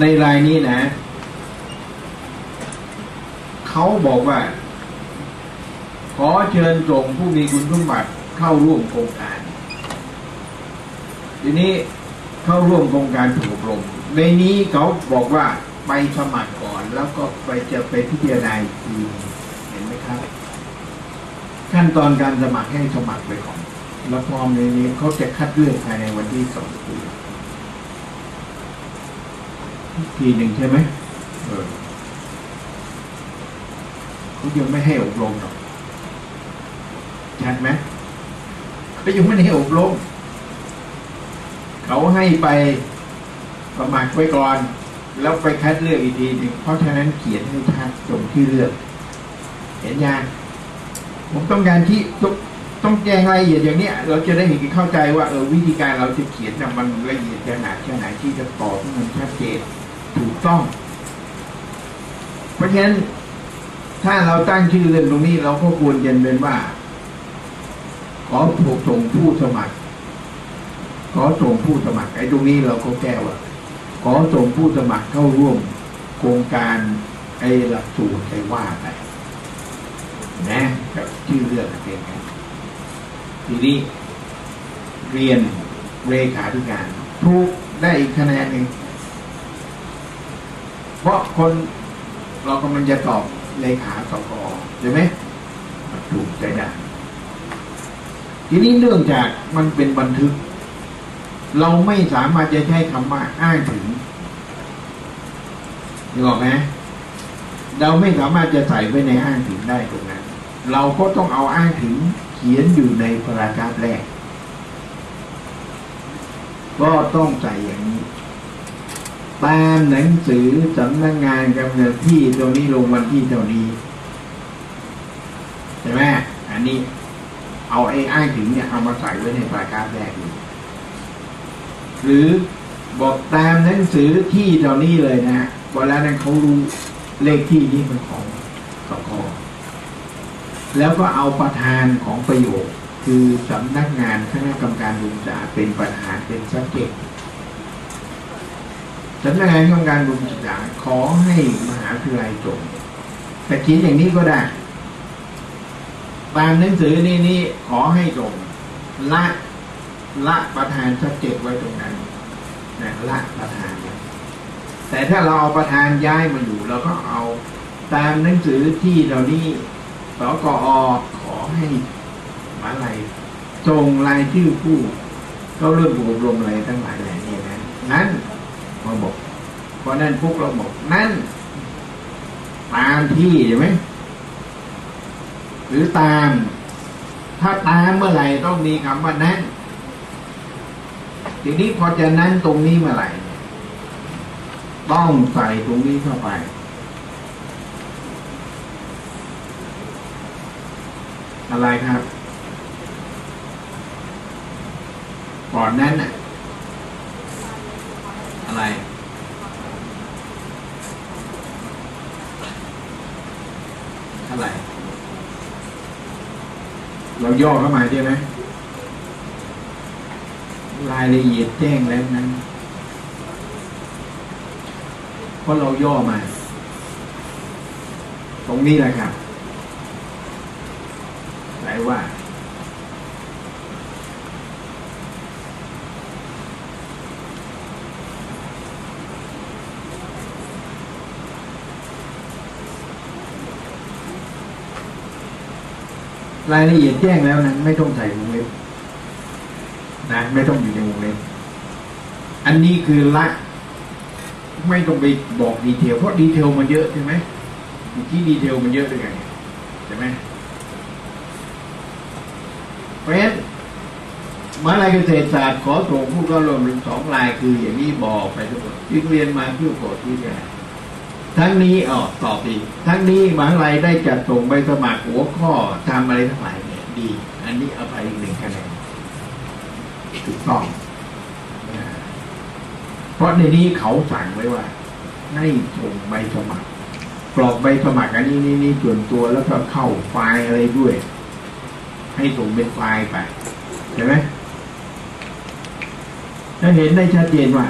ในรายนี้นะเขาบอกว่า ขอเชิญส่งผู้มีคุณสมบัติเข้าร่วมโครงการ ทีนี้เข้าร่วมโครงการถูกอบรมในนี้เขาบอกว่าไปสมัครก่อน แล้วก็ไปจะไปพิจารณาอีกทีเห็นไหมครับ ขั้นตอนการสมัครให้สมัครไปก่อน แล้วพร้อมในนี้เขาจะคัดเลือกภายในวันที่สองปี ทีหนึ่งใช่ไหมเออเขายังไม่ให้อบรมหรอกชัดไหมเขายังไม่ให้อบรมเขาให้ไปสมัครไว้ก่อน แล้วไปคัดเลือกอีกทีหนึ่งเพราะฉะนั้นเขียนให้ชัดตรงที่เลือก เห็นยังผมต้องการที่ต้องต้องแจ้งรายละเอียดอย่างนี้เราจะได้เห็นเข้าใจว่าเออวิธีการเราจะเขียนน่ะมันละเอียดขนาดแค่ไหนที่จะตอบให้มันชัดเจน ต้อง เพราะฉะนั้น ถ้าเราตั้งชื่อเรื่องตรงนี้เราก็ควรจะเป็นว่า ขอถูกส่งผู้สมัคร ขอส่งผู้สมัครไอ้ตรงนี้เราก็แก้ว่า ขอส่งผู้สมัครเข้าร่วม โครงการไอ้หลักสูตรไอ้ว่าไปนะกับชื่อเรื่องเป็นไงทีนี้เรียนเรขาธิการทุกได้อีกคะแนนหนึ่ง เพราะคนเรากำลังจะตอบเลขาสกใช่ไหมถูกใจได้ทีนี้เนื่องจากมันเป็นบันทึก เราไม่สามารถจะใช้คำว่าอ้างถึงนึกออกไหมเราไม่สามารถจะใส่ไว้ในอ้างถึงได้ตรงนั้น เราก็ต้องเอาอ้างถึงเขียนอยู่ในพารากราฟแรก ก็ต้องใส่อย่างนี้ ตามหนังสือสำนักงานกำเนิดที่ตรงนี้ลงวันที่เท่านี้ใช่ไหมอันนี้ เอาไอ้อ้างถึงเนี่ยเอามาใส่ไว้ในพารากราฟแรกเลยหรือบอกตามหนังสือที่เท่านี้เลยนะเวลานั้นเขารู้เลขที่นี้เป็นของสกแล้วก็เอาประธานของประโยค คือสำนักงานคณะกรรมการบุญษาเป็นประธานเป็น subject สำนักงานกรรมการบุญศึกษาขอให้มหาวิทยาลัยจบแต่เขียนอย่างนี้ก็ได้ ตามหนังสือนี่นี่ขอให้จบละละประธานชัดเจนไว้ตรงนั้นนะละประธาน แต่ถ้าเราเอาประธานย้ายมาอยู่เราก็เอาตามหนังสือที่เรานี้สกอขอให้มหาลัยส่งรายชื่อผู้เข้าเริ่มอบรมอะไรทั้งหลายแหล่นี้นะนั้น มาบอกเพราะนั้นพวกเราบอกนั่นตามที่ใช่ไหมหรือตาม ถ้าตามเมื่อไหร่ต้องมีคำว่านั้นทีนี้พอจะนั้นตรงนี้เมื่อไหร่ต้องใส่ตรงนี้เข้าไป อะไรครับ ก่อนนั้นน่ะไร อะไร เรา ย่อเข้ามาใช่ไหมรายละเอียดแจ้งแล้วนั้นเพราะเราย่อมา ตรงนี้แหละครับไหนว่า รายละเอียดแจ้งแล้วนั้นไม่ต้องใส่วงเล็บนะไม่ต้องอยู่ในวงเล็บอันนี้คือละ ไม่ต้องไปบอกดีเทลเพราะดีเทลมันเยอะใช่ไหมเมื่อกี้ดีเทลมันเยอะด้วยไงใช่ไหมเพราะฉะนั้นมหาลัยเกษตรศาสตร์ขอส่งผู้เข้าร่วมสองรายคืออย่างนี้บอกไปทั้งหมดจึงเรียนมาเพื่อโปรดที่จะ ทั้งนี้อ๋อตอบอีกทั้งนี้มหาลัยได้จัดส่งใบสมัครหัวข้อทำอะไรทั้งหลายเนี่ยดี อันนี้เอาไปอีกหนึ่งคะแนนถูกต้อง เพราะในนี้เขาสั่งไว้ว่า ให้ส่งใบสมัครกรอกใบสมัครอันนี้นี่นี่ส่วนตัวแล้วก็เข้าไฟล์อะไรด้วย ให้ส่งเป็นไฟล์ไปเห็นไหมถ้าเห็นได้ชัดเจนว่า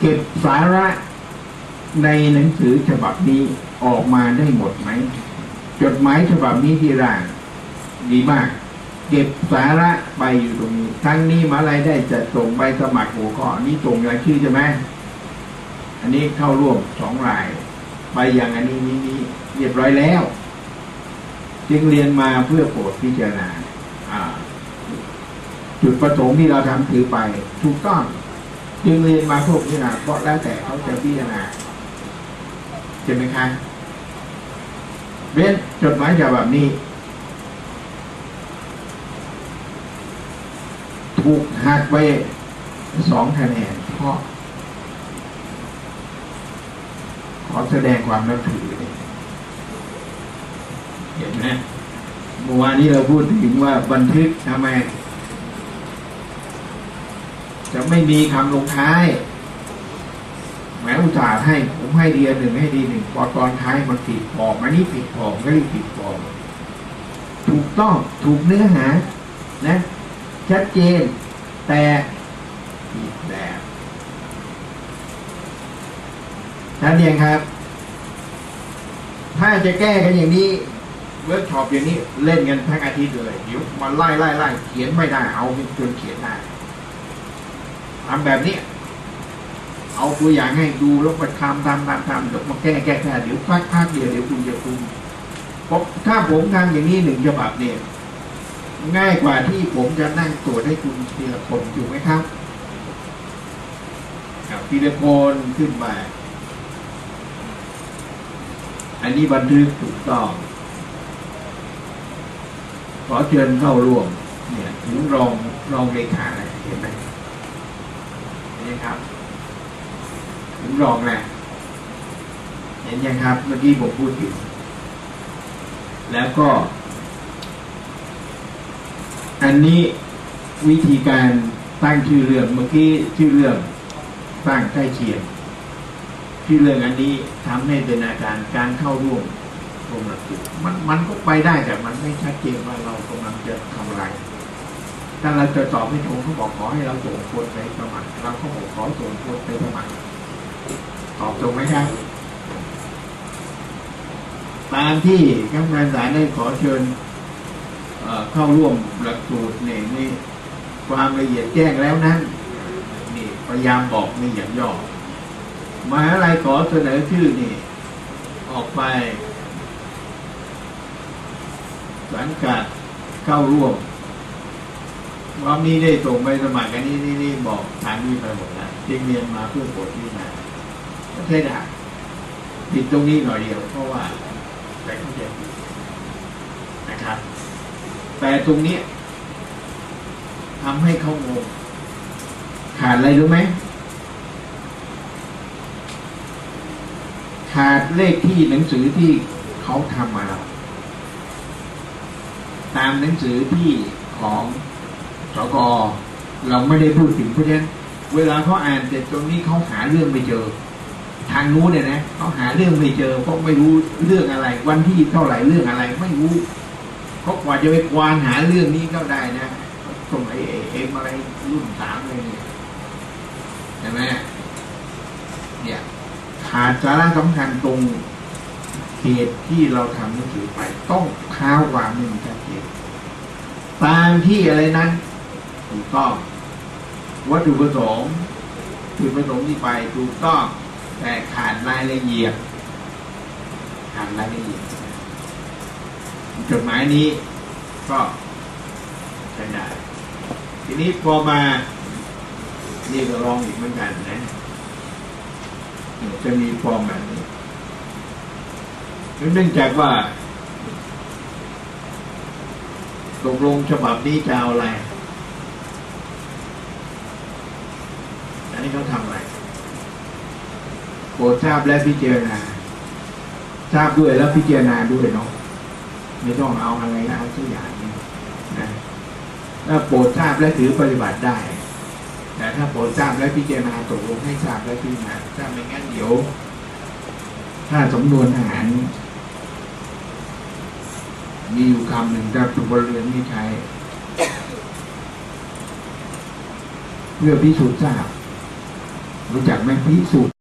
เก็บสาระ ในหนังสือฉบับนี้ออกมาได้หมดไหม จดหมายฉบับนี้ที่ร่างดีมาก เก็บสาระไปอยู่ตรงนี้ทั้งนี้มาลายได้จะส่งใบสมัครหัวข้อนี้ส่งรายชื่อใช่ไหมอันนี้เข้าร่วมสองราย ไปอย่างอันนี้นี้นี้เรียบร้อยแล้ว จึงเรียนมาเพื่อโปรดพิจารณาจุดประสงค์ที่เราทำถือไป ถูกต้อง จึงเรียนมาเพื่อพิจารณาเพราะแล้วแต่เขาจะพิจารณา ช่ไหมคะเว้นจดหมายฉบับนี้ ถูกหักไปสองคะแนนเพราะ ขอแสดงความนับถือเลยเห็นไหมเมื่อวานนี้เราพูดถึงว่าบันทึกทำไม จะไม่มีคำลงท้าย แม้อุตส่าห์ให้ผมให้เดียหนึ่งให้ดีหนึ่งพอตอนท้ายมันผิดบอกอันนี้ผิดบอกก็รีบผิดบอกถูกต้องถูกเนื้อหา นะชัดเจน แต่ผิดแบบนั่นเองครับ ถ้าจะแก้กันอย่างนี้เวิร์กช็อปอย่างนี้เล่นกันทั้งอาทิตย์เลยเดี๋ยวมาไล่ไล่ไล่เขียนไม่ได้เอาจนเขียนได้ทำแบบนี้ เอาตัวอย่างให้ดูแล้วไปทำทำทำทำเดี๋ยวมาแก้แก้แก้เดี๋ยวพักพักเดียวเดี๋ยวคุณจะคุณเพราะถ้าผมทำอย่างนี้หนึ่งฉบับเนี่ยง่ายกว่าที่ผมจะนั่งตรวจให้คุณทีละคนถูกไหมครับทีละคนขึ้นมาอันนี้บันทึกถูกต้องขอเชิญเข้าร่วม เนี่ยถึงรองรองเลขาเห็นไหมนไหมครับ ถึงรองแหละเห็นยังครับ เมื่อกี้ผมพูดถึงแล้วก็ อันนี้วิธีการตั้งชื่อเรื่องเมื่อกี้ชื่อเรื่องตั้งใกล้เคียงชื่อเรื่องอันนี้ทำให้เป็นอาการการเข้าร่วมโครงหลักสูตรมันมันก็ไปได้แต่มันไม่ชัดเจนว่าเรากำลังจะทำอะไรถ้าเราจะตอบไม่ถูกเขาบอกขอให้เราส่งคนไปสมัครเราก็บอกขอส่งคนไปสมัคร ตอบตรงไหมครับตามที่คณะกรรมการศาลได้ขอเชิญเข้าร่วมหลักสูตรเนี่ยนี่ความละเอียดแจ้งแล้วนั้นนี่พยายามบอกในอย่างย่อมหาลัยขอเสนอชื่อนี่ ออกไปสังกัดเข้าร่วมว่ามีได้ส่งไปสมัครกันนี้นี่นี่บอกทางนี้ไปหมดแล้วจึงเรียนมาเพื่อโปรดที่นา ก็ใช่ได้ผิดตรงนี้หน่อยเดียว เพราะว่าแต่เข้าใจนะครับ แต่ตรงนี้ทำให้เขางงขาดอะไรรู้ไหมขาดเลขที่หนังสือที่เขาทำมาแล้วตามหนังสือที่ของสกเราไม่ได้พูดถึงเพราะฉะนั้นเวลาเขาอ่านเสร็จตรงนี้เขาหาเรื่องไม่เจอ ทางนู้นเนี่ยนะเขาหาเรื่องไม่เจอเพราะไม่รู้เรื่องอะไร วันที่เท่าไหร่เรื่องอะไร ไม่รู้เขากว่าจะไปควานหาเรื่องนี้ก็ได้นะส่งไอเอ็มอะไรรุ่นสามเลยเนี่ยใช่ไหมเนี่ยขาดสาระสำคัญตรงเหตุที่เราทำหนังสือไป ต้องเท้าวางหนึ่งชัดเจนตามที่อะไรนั้นถูกต้อง วัตถุประสงค์จุดประสงค์ที่ไปถูกต้อง แต่ขาดรายละเอียดขาดรายละเอียดจดหมายนี้ก็ใช้ได้ทีนี้พอมา นี่ก็ลองอีกเหมือนกันนะจะมีฟอร์มแบบนี้เนื่องจากว่าตกลงฉบับนี้จะเอาอะไร อันนี้เขาทำอะไร รดทราบและพิจารณา ทราบด้วยแล้วพิจารณาด้วยเนาะไม่ต้องเอาอะไรนะเอาทุกอย่างเนี่ยนะถ้าโปรดทราบและถือปฏิบัติได้ แต่ถ้าโปรดทราบและพิจารณาตกลงให้ทราบและพิจารณาถ้าไม่งั้นเดี๋ยว ถ้าสำนวนทหาร มีอยู่คำหนึ่งถ้าถูกบริเวณไม่ใช้เพื่อพิสูจน์ทราบรู้จักไหมพิสูจน์